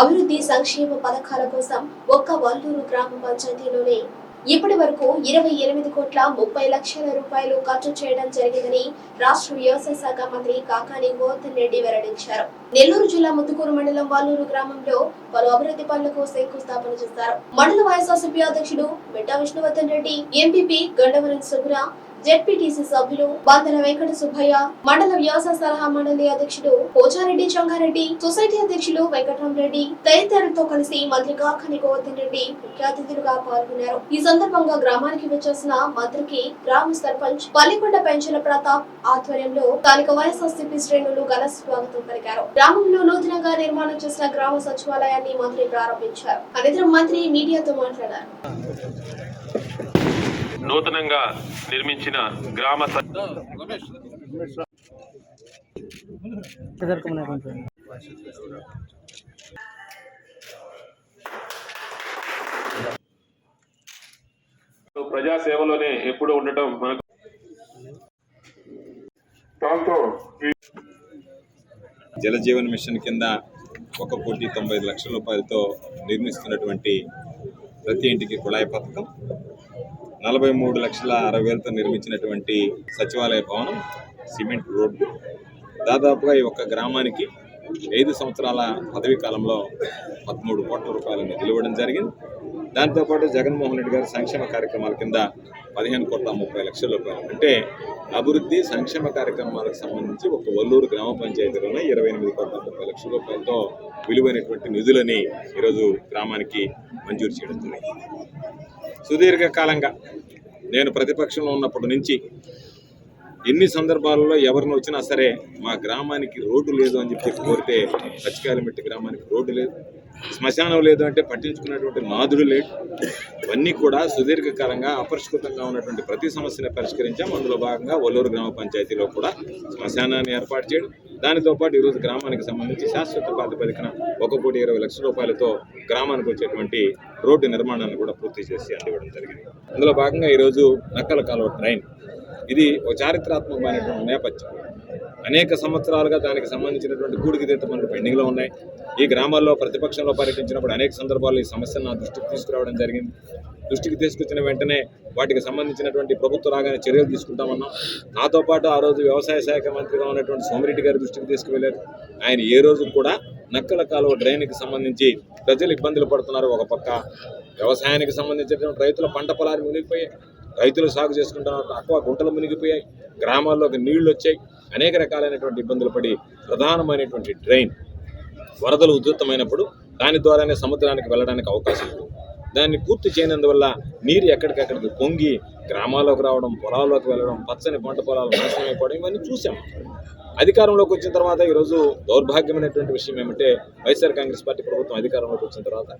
అభివృద్ధి సంక్షేమ పథకాల కోసం ఒక్క వల్లూరు గ్రామ పంచాయతీలోనే ఇప్పటి వరకు ఇరవై ఎనిమిది కోట్ల ముప్పై లక్షల రూపాయలు ఖర్చు చేయడం జరిగిందని రాష్ట్ర వ్యవసాయ శాఖ మంత్రి కాకాని గోవర్ధన్ రెడ్డి వెల్లడించారు. నెల్లూరు జిల్లా ముత్తుకూరు మండలం వాలూరు గ్రామంలో పలు అభివృద్ధి పనులకు శంకుస్థాపన చేశారు. మండల వైఎస్ఆర్సీపీ అధ్యక్షుడు మిట్టా విష్ణువర్ధన్ రెడ్డి ఎంపీపీ గండవరం సుగుణ జెడ్పీటీసీ సభ్యులు బాందల వెంకట సుబ్బయ్య మండల వ్యవసాయ సలహా మండలి అధ్యక్షుడు పోచారెడ్డి చంగారెడ్డి సొసైటీ అధ్యక్షులు వెంకటరామరెడ్డి తదితరులతో కలిసి మంత్రి కాకని గోవర్ధన్ రెడ్డి ముఖ్య అతిథులుగా పాల్గొన్నారు. ఈ సందర్భంగా గ్రామానికి వచ్చేసిన మంత్రికి గ్రామ సర్పంచ్ పల్లికొండ పెంచల ప్రతాప్ ఆధ్వర్యంలో స్థానిక వైఎస్ఆర్సీపీ శ్రేణులు ఘన స్వాగతం పలికారు. గ్రామంలో నూతనంగా నిర్మాణం చేసిన గ్రామ సచివాలయాన్ని మంత్రి ప్రారంభించారు. అనంతరం మంత్రి మీడియాతో మాట్లాడారు. నూతనంగా నిర్మించిన గ్రామ స- ప్రజా సేవలోనే ఎప్పుడు ఉండటం మనకు దాంతో జలజీవన్ మిషన్ కింద ఒక కోటి తొంభై లక్షల రూపాయలతో నిర్మిస్తున్నటువంటి ప్రతి ఇంటికి కుళాయి పథకం. నలభై మూడు లక్షల అరవై వేలతో నిర్మించినటువంటి సచివాలయ భవనం సిమెంట్ రోడ్డు. దాదాపుగా ఈ ఒక్క గ్రామానికి ఐదు సంవత్సరాల పదవీ కాలంలో పదమూడు కోట్ల రూపాయలు నిధులు ఇవ్వడం జరిగింది. దాంతోపాటు జగన్మోహన్ రెడ్డి గారి సంక్షేమ కార్యక్రమాల కింద పదిహేను కోట్ల ముప్పై లక్షల రూపాయలు. అంటే అభివృద్ధి సంక్షేమ కార్యక్రమాలకు సంబంధించి ఒక వల్లూరు గ్రామ పంచాయతీలోనే ఇరవై ఎనిమిది కోట్ల ముప్పై లక్షల రూపాయలతో విలువైనటువంటి నిధులని ఈరోజు గ్రామానికి మంజూరు చేయడం జరిగింది. సుదీర్ఘకాలంగా నేను ప్రతిపక్షంలో ఉన్నప్పటి నుంచి ఎన్ని సందర్భాలలో ఎవరిని వచ్చినా సరే మా గ్రామానికి రోడ్డు లేదు అని చెప్పి కోరితే పచ్చికాయలమెట్టి గ్రామానికి రోడ్డు లేదు. శ్మశానం లేదు అంటే పట్టించుకున్నటువంటి నాదుడు లేడు. ఇవన్నీ కూడా సుదీర్ఘకాలంగా అపరిష్కృతంగా ఉన్నటువంటి ప్రతి సమస్యని పరిష్కరించాం. అందులో భాగంగా ఒల్లూరు గ్రామ పంచాయతీలో కూడా శ్మశానాన్ని ఏర్పాటు చేయడం. దానితో పాటు ఈరోజు గ్రామానికి సంబంధించి శాశ్వత ప్రాతిపదికన ఒక కోటి ఇరవై లక్షల రూపాయలతో గ్రామానికి వచ్చేటువంటి రోడ్డు నిర్మాణాన్ని కూడా పూర్తి చేసి అందివ్వడం జరిగింది. అందులో భాగంగా ఈరోజు నక్కల కాలువ ట్రైన్ ఇది ఒక చారిత్రాత్మకమైనటువంటి నేపథ్యం. అనేక సంవత్సరాలుగా దానికి సంబంధించినటువంటి గూడికి తీత పనులు పెండింగ్లో ఉన్నాయి. ఈ గ్రామాల్లో ప్రతిపక్షంలో పర్యటించినప్పుడు అనేక సందర్భాల్లో ఈ సమస్యను నా దృష్టికి తీసుకురావడం జరిగింది. దృష్టికి తీసుకొచ్చిన వెంటనే వాటికి సంబంధించినటువంటి ప్రభుత్వ రాగానే చర్యలు తీసుకుంటామన్నాం. నాతో పాటు ఆ రోజు వ్యవసాయ శాఖ మంత్రిగా ఉన్నటువంటి సోమిరెడ్డి గారి దృష్టికి తీసుకువెళ్ళారు. ఆయన ఏ రోజు కూడా నక్కల కాలువ డ్రైన్కి సంబంధించి ప్రజలు ఇబ్బందులు పడుతున్నారు. ఒక పక్క వ్యవసాయానికి సంబంధించినటువంటి రైతుల పంట పొలాలు మునిగిపోయాయి. రైతులు సాగు చేసుకుంటున్నారు తక్కువ గుంటలు మునిగిపోయాయి. గ్రామాల్లోకి నీళ్ళు వచ్చాయి. అనేక రకాలైనటువంటి ఇబ్బందులు పడి ప్రధానమైనటువంటి డ్రైన్ వరదలు ఉధృతమైనప్పుడు దాని ద్వారానే సముద్రానికి వెళ్ళడానికి అవకాశం ఉంది. దాన్ని పూర్తి చేయనందువల్ల నీరు ఎక్కడికక్కడికి పొంగి గ్రామాల్లోకి రావడం పొలాల్లోకి వెళ్ళడం పచ్చని పంట పొలాలు నాశనం అయిపోవడం ఇవన్నీ చూసాం అధికారంలోకి వచ్చిన తర్వాత ఈరోజు దౌర్భాగ్యమైనటువంటి విషయం ఏమంటే వైఎస్ఆర్ కాంగ్రెస్ పార్టీ ప్రభుత్వం అధికారంలోకి వచ్చిన తర్వాత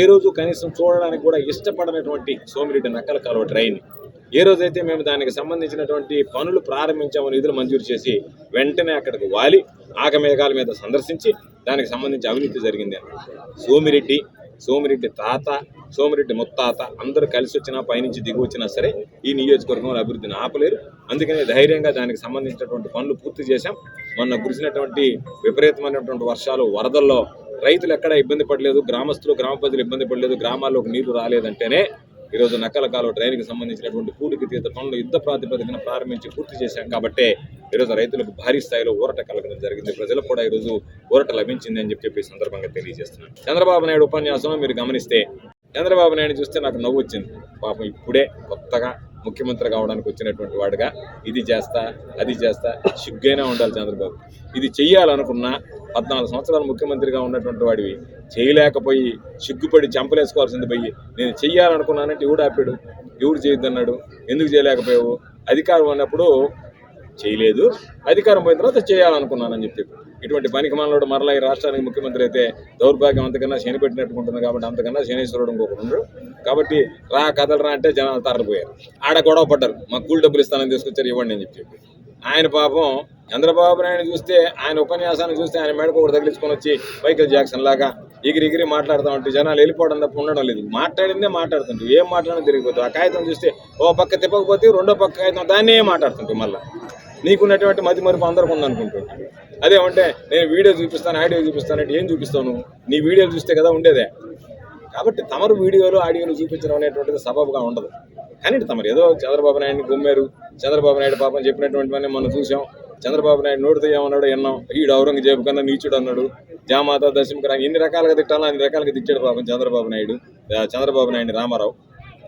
ఏ రోజు కనీసం చూడడానికి కూడా ఇష్టపడనటువంటి సోమిరెడ్డి నక్కల కాలువ ట్రైన్. ఏ రోజైతే మేము దానికి సంబంధించినటువంటి పనులు ప్రారంభించామో నిధులు మంజూరు చేసి వెంటనే అక్కడికి వాలి ఆగమేఘాల మీద సందర్శించి దానికి సంబంధించి అవినీతి జరిగింది. సోమిరెడ్డి సోమిరెడ్డి తాత సోమిరెడ్డి ముత్తాత అందరూ కలిసి వచ్చినా పైనుంచి దిగి వచ్చినా సరే ఈ నియోజకవర్గంలో అభివృద్ధిని ఆపలేరు. అందుకనే ధైర్యంగా దానికి సంబంధించినటువంటి పనులు పూర్తి చేశాం. మొన్న కురిసినటువంటి విపరీతమైనటువంటి వర్షాలు వరదల్లో రైతులు ఎక్కడ ఇబ్బంది పడలేదు గ్రామస్తులు గ్రామ ప్రజలు ఇబ్బంది పడలేదు గ్రామాల్లోకి నీళ్ళు రాలేదంటేనే ఈరోజు నక్కల కాలువ డ్రైన్కి సంబంధించినటువంటి పూడికి తీత పనులు యుద్ధ ప్రాతిపదికన ప్రారంభించి పూర్తి చేశాం. కాబట్టే ఈరోజు రైతులకు భారీ స్థాయిలో ఊరట కలగడం జరిగింది. ప్రజలకు కూడా ఈరోజు ఊరట లభించింది అని చెప్పి సందర్భంగా తెలియజేస్తున్నాను. చంద్రబాబు నాయుడు ఉపన్యాసంలో మీరు గమనిస్తే చంద్రబాబు నాయుడు చూస్తే నాకు నవ్వు వచ్చింది. పాపం ఇప్పుడే కొత్తగా ముఖ్యమంత్రి కావడానికి వచ్చినటువంటి వాడుగా ఇది చేస్తా అది చేస్తా సిగ్గైనా ఉండాలి చంద్రబాబు. ఇది చెయ్యాలనుకున్నా పద్నాలుగు సంవత్సరాలు ముఖ్యమంత్రిగా ఉన్నటువంటి వాడివి. చేయలేకపోయి సిగ్గుపడి చంపలేసుకోవాల్సింది పోయి నేను చెయ్యాలనుకున్నానంటే ఎవడు ఆపాడు? ఎవడు చేయొద్దన్నాడు? ఎందుకు చేయలేకపోయావు? అధికారం అన్నప్పుడు చేయలేదు. అధికారం పోయిన తర్వాత చేయాలనుకున్నానని చెప్పి ఇటువంటి పనికి మనలోడు మరలా ఈ రాష్ట్రానికి ముఖ్యమంత్రి అయితే దౌర్భాగ్యం అంతకన్నా శని పెట్టినట్టుకుంటుంది కాబట్టి అంతకన్నా శనీశ్వరుడు ఇంకొకరు ఉండరు కాబట్టి రా కథలు రా అంటే జనాలు తరలిపోయారు. ఆడ గొడవ పడ్డారు. మాకు కూలి డబ్బులు ఇస్తానని తీసుకొచ్చారు ఇవ్వండి అని చెప్పి. ఆయన పాపం చంద్రబాబు నాయుడు చూస్తే ఆయన ఉపన్యాసాన్ని చూస్తే ఆయన మేడకు ఒకటి తగిలించుకొని వచ్చి మైకేల్ జాక్సన్ లాగా ఎగిరి ఎగిరి మాట్లాడుతూ ఉంటే జనాలు వెళ్ళిపోవడం తప్ప ఉండడం లేదు. మాట్లాడిందే మాట్లాడుతుంటే ఏం మాట్లాడినా తిరిగిపోతుంది ఆ కాగితం చూస్తే ఓ పక్క తిప్పకపోతే రెండో పక్క కాగితం దాన్నే మాట్లాడుతుంటే మళ్ళీ. నీకున్నటువంటి మతి మరుపు అందరికి ఉందనుకుంటుంటే అదేమంటే నేను వీడియో చూపిస్తాను ఆడియో చూపిస్తాను అంటే ఏం చూపిస్తాను నీ వీడియోలు చూస్తే కదా ఉండేదే. కాబట్టి తమరు వీడియోలు ఆడియోలు చూపించడం అనేటువంటిది సబబుగా ఉండదు. కానీ తమరు ఏదో చంద్రబాబు నాయుడిని గుమ్మారు చంద్రబాబు నాయుడు పాపం చెప్పినటువంటివన్నీ మనం చూసాం. చంద్రబాబు నాయుడు నోటితో ఏమన్నాడు విన్నాం. ఈడు ఔరంగజేబు కన్నా నీచుడు అన్నాడు. జామాత దశమికరా ఎన్ని రకాలుగా తిట్టాలో అన్ని రకాలుగా తిట్టాడు పాపం చంద్రబాబు నాయుడు. చంద్రబాబు నాయుడు రామారావు.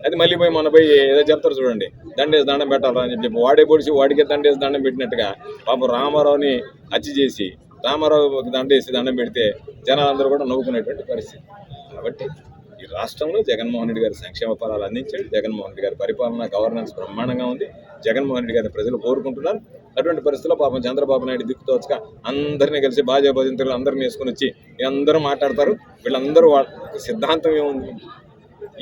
అది మళ్ళీ పోయి మన పోయి ఏదో చెప్తారు చూడండి. దండేసి దండం పెట్టాలని అని చెప్పి వాడే పొడిచి వాడికే దండేసి దండం పెట్టినట్టుగా పాపం రామారావుని హత్య చేసి రామారావుకి దండేసి దండం పెడితే జనాలందరూ కూడా నవ్వుకునేటువంటి పరిస్థితి. కాబట్టి ఈ రాష్ట్రంలో జగన్మోహన్ రెడ్డి గారి సంక్షేమ ఫలాలు అందించాడు. జగన్మోహన్ రెడ్డి గారి పరిపాలన గవర్నెన్స్ బ్రహ్మాండంగా ఉంది. జగన్మోహన్ రెడ్డి గారిని ప్రజలు కోరుకుంటున్నారు. అటువంటి పరిస్థితుల్లో పాపం చంద్రబాబు నాయుడు దిక్కుతోచక అందరినీ కలిసి భాజపా భజంతులు అందరినీ వేసుకొని వచ్చి అందరూ మాట్లాడతారు. వీళ్ళందరూ వాళ్ళ సిద్ధాంతం ఏముంది?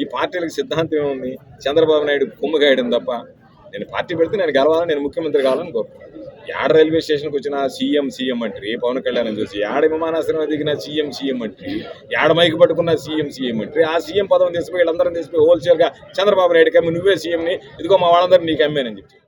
ఈ పార్టీలకు సిద్ధాంతం ఏముంది? చంద్రబాబు నాయుడు కుమ్మగాయడం తప్ప నేను పార్టీ పెడితే నేను గెలవాలని నేను ముఖ్యమంత్రి కావాలని కోరుకుంటున్నాను. యాడ రైల్వే స్టేషన్కి వచ్చిన సీఎం సీఎం అంటారు. పవన్ కళ్యాణ్ చూసి యాడ విమానాశ్రయం దిగిన సీఎం సీఎం అంటారు. యాడ మైకి పట్టుకున్న సీఎం సీఎం అంటారు. ఆ సీఎం పదం తీసుకుపోయి వీళ్ళందరం తీసుకుపోయి హోల్సేల్గా చంద్రబాబు నాయుడు కమ్మి నువ్వే సీఎంని ఇదిగో మా వాళ్ళందరూ నీకు అమ్మానని చెప్పి